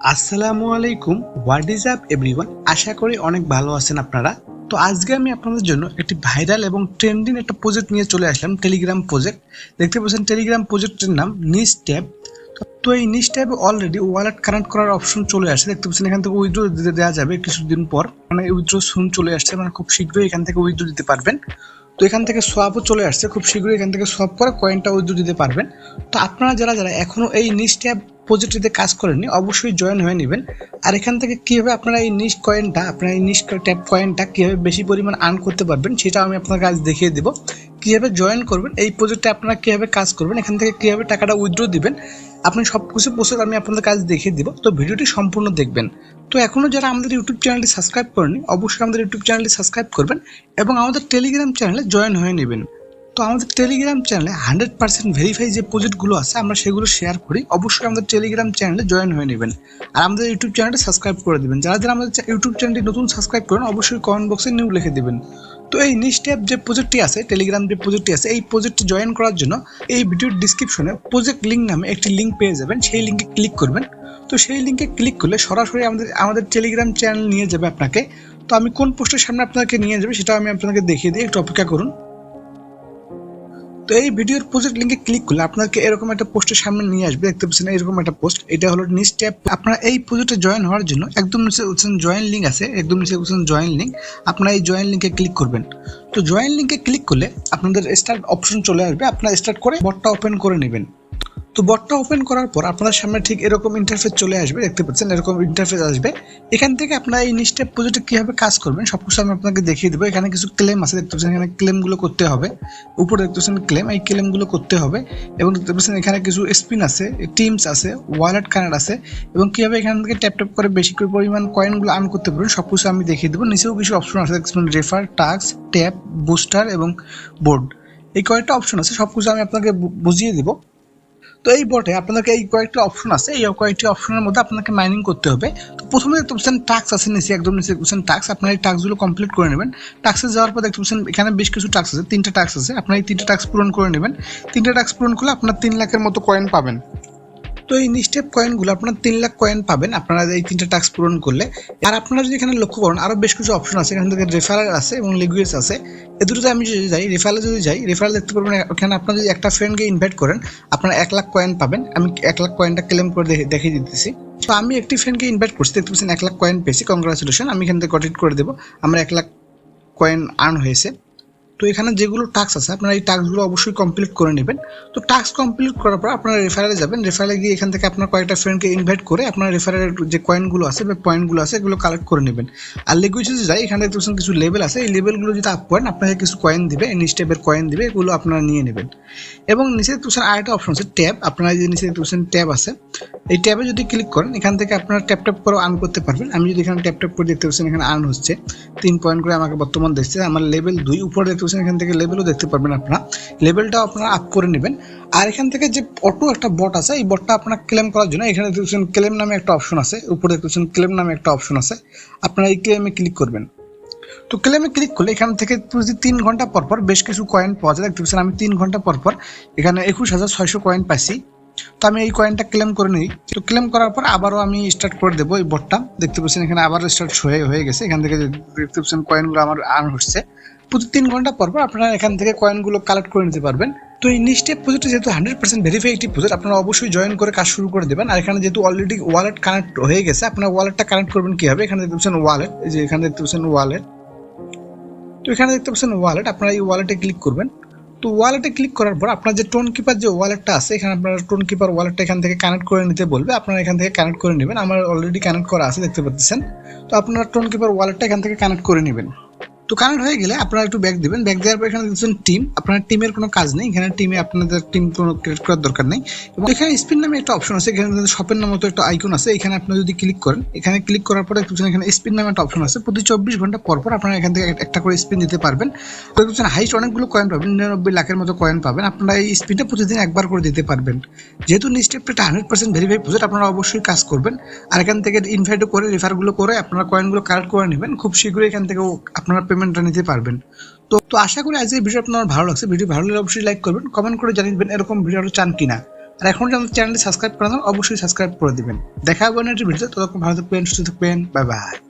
আসসালামু আলাইকুম what is up everyone আশা করি অনেক ভালো আছেন আপনারা। তো আজকে আমি আপনাদের জন্য একটি ভাইরাল এবং ট্রেন্ডিং একটা প্রজেক্ট নিয়ে চলে আসলাম টেলিগ্রাম প্রজেক্ট দেখতে পাচ্ছেন টেলিগ্রাম প্রজেক্টের নাম নিস ট্যাব তো এই নিস ট্যাবে অলরেডি ওয়ালেট কানেক্ট করার অপশন চলে আসছে দেখতে পাচ্ছেন, এখান থেকে উইথড্র দিতে দেওয়া যাবে কিছুদিন পর। মানে উইথড্র শুন চলে আসছে মানে খুব শীঘ্রই এখান থেকে উইথড্র দিতে পারবেন। তো এখান থেকে সোয়াপও চলে আসছে, খুব শীঘ্রই এখান থেকে সোয়াপ করে কয়েনটা উইথড্র দিতে পারবেন। তো আপনারা যারা যারা এখনও এই নিস ট্যাব প্রজেক্টটিতে কাজ করেননি, অবশ্যই জয়েন হয়ে নেবেন। আর এখান থেকে কীভাবে আপনারা এই নিশ কয়েনটা আপনারা এই নিশ ট্যাপ কয়েনটা কীভাবে বেশি পরিমাণ আর্ন করতে পারবেন সেটা আমি আপনাকে আজ দেখিয়ে দেবো। কীভাবে জয়েন করবেন, এই প্রজেক্টে আপনারা কীভাবে কাজ করবেন, এখান থেকে কীভাবে টাকাটা উইথড্র দিবেন, আপনি সব কিছু প্রসেস আমি আপনাদের কাজ দেখিয়ে দিব। তো ভিডিওটি সম্পূর্ণ দেখবেন। তো এখনও যারা আমাদের ইউটিউব চ্যানেলটি সাবস্ক্রাইব করেনি অবশ্যই আমাদের ইউটিউব চ্যানেলটি সাবস্ক্রাইব করবেন এবং আমাদের টেলিগ্রাম চ্যানেলে জয়েন হয়ে নেবেন। তো আমাদের টেলিগ্রাম চ্যানেলে হান্ড্রেড পার্সেন্ট ভেরিফাই যে প্রজেক্টগুলো আছে, আমরা সেগুলো শেয়ার করি। অবশ্যই আমাদের টেলিগ্রাম চ্যানেলে জয়েন হয়ে নেবেন। আর আমাদের ইউটিউব চ্যানেলটা সাবস্ক্রাইব করে দেবেন। যারা যারা আমাদের ইউটিউব চ্যানেলটি নতুন সাবস্ক্রাইব করেন, অবশ্যই কমেন্ট বক্সে নিউ লিখে দেবেন। তো এই নিস্টেপ যে প্রজেক্টটি আছে টেলিগ্রাম যে প্রজেক্টটি আছে, এই প্রজেক্টটি জয়েন করার জন্য এই ভিডিওর ডিসক্রিপশনে প্রজেক্ট লিঙ্ক নামে একটি লিঙ্ক পেয়ে যাবেন। সেই লিঙ্কে ক্লিক করবেন। তো সেই লিঙ্কে ক্লিক করলে সরাসরি আমাদের আমাদের টেলিগ্রাম চ্যানেল নিয়ে যাবে আপনাকে। তো আমি কোন পোস্টের সামনে আপনাকে নিয়ে যাবে সেটা আমি আপনাকে দেখিয়ে দিই। একটু অপেক্ষা করুন। তো এই ভিডিওর প্রজেক্ট লিঙ্কে ক্লিক করলে আপনাকে এরকম একটা পোস্টের সামনে নিয়ে আসবে, দেখতে পাচ্ছেন এরকম একটা পোস্ট এটা হলো নিচ ট্যাব আপনারা এই প্রজেক্টে জয়েন হওয়ার জন্য একদম নিচে বলছেন জয়েন লিঙ্ক আছে, একদম নিচে বলছেন জয়েন লিঙ্ক আপনারা এই জয়েন লিঙ্কে ক্লিক করবেন। তো জয়েন লিঙ্কে ক্লিক করলে আপনাদের স্টার্ট অপশন চলে আসবে, আপনারা স্টার্ট করে বটটা ওপেন করে নেবেন। তো বটটা ওপেন করার পর আপনার সামনে ঠিক এরকম ইন্টারফেস চলে আসবে, দেখতে পাচ্ছেন, এরকম ইন্টারফেস আসবে। এখান থেকে আপনার এই নিস্টেপ প্রজেক্টে কীভাবে কাজ করবেন সব কিছু আমি আপনাকে দেখিয়ে দেবো। এখানে কিছু ক্লেম আছে, দেখতে পাচ্ছেন, এখানে ক্লেমগুলো করতে হবে। উপরে দেখতে পাচ্ছেন ক্লেম এই ক্লেমগুলো করতে হবে। এবং দেখতে পাচ্ছেন, এখানে কিছু স্পিন আছে টিমস আছে ওয়ালেট কানেক্ট আছে। এবং কীভাবে এখান থেকে ট্যাপ ট্যাপ করে বেশি করে পরিমাণ কয়েনগুলো আর্ন করতে পারবেন সব কিছু আমি দেখিয়ে দেবো। নিচেও কিছু অপশন আছে, দেখতে পাচ্ছেন রেফার টাক্স ট্যাপ বুস্টার এবং বোর্ড এই কয়েকটা অপশন আছে সব কিছু আমি আপনাকে বুঝিয়ে দেবো। তো এই বটে, আপনাকে এই কয়েকটি অপশন আছে। এই কয়েকটি অপশনের মধ্যে আপনাকে মাইনিং করতে হবে। তো প্রথমে দেখতে পাচ্ছেন টাক্স আছে নিচে, একদম নিচে দেখতে টাক্স আপনার এই টাক্সগুলো কমপ্লিট করে নেবেন। টাক্সে যাওয়ার পর দেখতে পাচ্ছেন এখানে বেশ কিছু টাক্স আছে, তিনটা টাক্স আছে। আপনার এই তিনটা টাক্স পূরণ করে নেবেন। তিনটা টাক্স পূরণ করলে আপনার তিন লাখের মতো কয়েন পাবেন। তো এই নিস্টেপ কয়েনগুলো আপনার তিন লাখ কয়েন পাবেন। আপনারা এই তিনটা টাস্ক পূরণ করলে। আর আপনারা যদি এখানে লক্ষ্য করেন আরও বেশ কিছু অপশন আছে। এখান থেকে রেফারেল আছে এবং লিগুয়েস আছে। এ দুটোতে আমি যদি যাই রেফারেলে যদি যাই রেফারেল দেখতে পারবেন ওখানে আপনার যদি একটা ফ্রেন্ডকে ইনভাইট করেন, আপনারা এক লাখ কয়েন পাবেন। আমি এক লাখ কয়েনটা ক্লেম করে দেখে- দেখিয়ে দিতেছি। তো আমি একটি ফ্রেন্ডকে ইনভাইট করছি। দেখতে পাচ্ছেন, এক লাখ কয়েন পেয়েছি। কংগ্রাচুলেশন আমি এখান থেকে কটিট করে দেবো। আমার এক লাখ কয়েন আর্ন হয়েছে। তো এখানে যেগুলো টাস্ক আছে, আপনারা এই টাস্কগুলো অবশ্যই কমপ্লিট করে নেবেন। তো টাস্ক কমপ্লিট করার পর আপনারা রেফারেলে যাবেন। রেফারেলে গিয়ে এখান থেকে আপনার কয়েকটা ফ্রেন্ডকে ইনভাইট করে আপনার রেফারের যে কয়েনগুলো আছে বা পয়েন্টগুলো আছে, এগুলো কালেক্ট করে নেবেন। আর যদি যাই, এখানে দেখতে কিছু লেভেল আছে। এই লেভেলগুলো যদি আপ করেন আপনাকে কিছু কয়েন দিবে নিচ টাইপের কয়েন দিবে, এগুলো আপনারা নিয়ে নেবেন। এবং নিচে দেখতে আরেকটা অপশন আছে ট্যাব আপনারা যে নিচে দেখতে ট্যাব আছে। এই ট্যাবে যদি ক্লিক করেন, এখান থেকে আপনারা ট্যাপ ট্যাপ করে আর্ন করতে পারবেন। আমি যদি এখানে ট্যাপ ট্যাপ করে দেখতে পাচ্ছেন এখানে আর্ন হচ্ছে। তিন পয়েন্ট করে আমাকে বর্তমান দেখছে আমার লেভেল দুই, উপরে দেখতে পাচ্ছেন এখান থেকে লেভেলও দেখতে পারবেন আপনারা। লেভেলটাও আপনারা আপ করে নেবেন। আর এখান থেকে যে অটো একটা বট আছে, এই বটটা আপনারা ক্লেম করার জন্য এখানে দেখতে পাচ্ছেন ক্লেম নামে একটা অপশন আছে, উপরে দেখতে পাচ্ছেন ক্লেম নামে একটা অপশন আছে। আপনারা এই ক্লেমে ক্লিক করবেন। তো ক্লেমে ক্লিক করলে এখান থেকে প্রতি তিন ঘণ্টা পর পর বেশ কিছু কয়েন পাওয়া যায়। দেখতে পাচ্ছেন আমি তিন ঘণ্টা পর পর এখানে একুশ হাজার ছয়শো কয়েন পাইছি। তো আমি এই কয়েনটা ক্লেম করে নিই। তো ক্লেম করার পর আবারও আমি স্টার্ট করে দেবো এই বটটা দেখতে পাচ্ছেন এখানে আবার স্টার্ট হয়ে হয়ে গেছে। এখান থেকে দেখতে পাচ্ছেন কয়েনগুলো আমার আর্ন হচ্ছে। প্রতি তিন ঘণ্টা পর পর আপনারা এখান থেকে কয়েনগুলো কালেক্ট করে নিতে পারবেন। তো এই নিস্টেপ প্রজেক্টে যেহেতু হান্ড্রেড পার্সেন্ট ভেরিফাই একটি প্রজেক্ট আপনারা অবশ্যই জয়েন করে কাজ শুরু করে দেবেন। আর এখানে যেহেতু অলরেডি ওয়ালেট কানেক্ট হয়ে গেছে, আপনার ওয়ালেটটা কানেক্ট করবেন কীভাবে? এখানে দেখতে পাচ্ছেন ওয়ালেট এই যে এখানে দেখতে পাচ্ছেন ওয়ালেট তো এখানে দেখতে পাচ্ছেন ওয়ালেট আপনারা এই ওয়ালেটে ক্লিক করবেন। তো ওয়ালেটে ক্লিক করার পর আপনার যে টোন কিপার যে ওয়ালেটটা আছে, এখানে আপনারা টোন কিপার ওয়ালেটটা এখান থেকে কানেক্ট করে নিতে বলবে। আপনারা এখান থেকে কানেক্ট করে নেবেন। আমার অলরেডি কানেক্ট করা আছে, দেখতে পাচ্ছেন। তো আপনারা টোন কিপার ওয়ালেটটা এখান থেকে কানেক্ট করে নেবেন। তো কানেক্ট হয়ে গেলে আপনারা একটু ব্যাক দিবেন। ব্যাক দেওয়ার পর এখানে দেখছেন টিম আপনার টিমের কোনো কাজ নেই। এখানে টিমে আপনাদের টিম কোনো ক্রিয়েট করার দরকার নেই। এবং এখানে স্পিন নামে একটা অপশন আছে। এখানে শপের নামে একটা আইকন আছে। এখানে আপনি যদি ক্লিক করেন, এখানে ক্লিক করার পরে দেখছেন এখানে স্পিন নামে একটা অপশন আছে। প্রতি চব্বিশ ঘণ্টা পর পর আপনারা এখান থেকে একটা করে স্পিন দিতে পারবেন। তো দেখছেন হাইস্ট অনেকগুলো কয়েন পাবেন। নিরানব্বই লাখের মতো কয়েন পাবেন। আপনারা এই স্পিনটা প্রতিদিন একবার করে দিতে পারবেন। যেহেতু নিস্টেপটা হান্ড্রেড পার্সেন্ট ভেরিফাই প্রজেক্ট আপনারা অবশ্যই কাজ করবেন। আর এখান থেকে ইনভাইটও করে রেফারগুলো করে আপনারা কয়েনগুলো কালেক্ট করে নেবেন। খুব শীঘ্রই এখান থেকে আপনারা পেমেন্টটা নিতে পারবেন। তো তো আশা করি আজকে ভিডিও আপনার ভালো লাগছে। ভিডিও ভালো লাগলে অবশ্যই লাইক করবেন কমেন্ট করে জানিয়ে দেবেন এরকম ভিডিও চান কিনা। আর এখন যদি আমাদের চ্যানেলটি সাবস্ক্রাইব করা অবশ্যই সাবস্ক্রাইব করে দেবেন। দেখা হবে একটি ভিডিও ততক্ষণ ভালো থাকবেন, সুস্থ থাকবেন বাই বাই